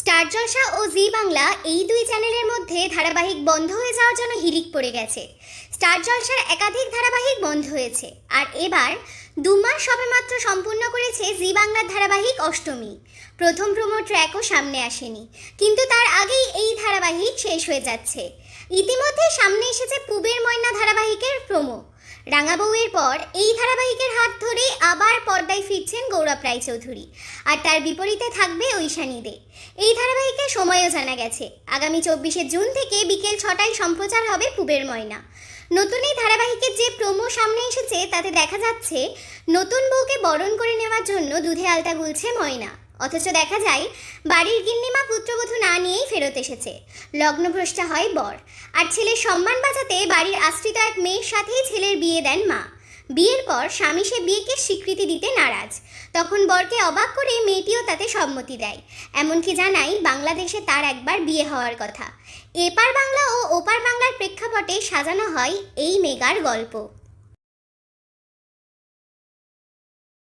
Star জলসা ও জি বাংলা এই দুই চ্যানেলের মধ্যে ধারাবাহিক বন্ধ হয়ে যাওয়ার জন্য হিরিক পড়ে গেছে। স্টার জলসার একাধিক ধারাবাহিক বন্ধ হয়েছে। আর এবার দু মাস সবেমাত্র সম্পূর্ণ করেছে জি বাংলার ধারাবাহিক অষ্টমী। প্রথম প্রোমো ট্র্যাকও সামনে আসেনি। কিন্তু তার আগেই এই ধারাবাহিক শেষ হয়ে যাচ্ছে। ইতিমধ্যে সামনে এসেছে পুবের ময়না ধারাবাহিকের প্রোমো। রাঙা বউয়ের পর এই ধারাবাহিকের হাত ধরে আবার পর্দায় ফিরছেন গৌরব রায়চৌধুরী। আর তার বিপরীতে থাকবে ঐশানী দে এই ধারাবাহিকের সময়ও জানা গেছে। আগামী চব্বিশে জুন থেকে বিকেল ছটায় সম্প্রচার হবে পুবের ময়না। নতুন এই ধারাবাহিকের যে প্রোমো সামনে এসেছে, তাতে দেখা যাচ্ছে, নতুন বউকে বরণ করে নেওয়ার জন্য দুধে আলতা গুলছে ময়না। অথচ দেখা যায়, বাড়ির গিন্নিমা পুত্রবধূ না নিয়েই ফেরত এসেছে। লগ্নভ্রষ্টা হয় বর। আর ছেলের সম্মান বাঁচাতে বাড়ির আশ্রিত এক মেয়ের সাথেই ছেলের বিয়ে দেন মা। বিয়ের পর স্বামী সে বিয়েকে স্বীকৃতি দিতে নারাজ। তখন বরকে অবাক করে মেয়েটিও তাতে সম্মতি দেয়। এমনকি জানাই বাংলাদেশে তার একবার বিয়ে হওয়ার কথা। এপার বাংলা ও ওপার বাংলার প্রেক্ষাপটে সাজানো হয় এই মেগার গল্প।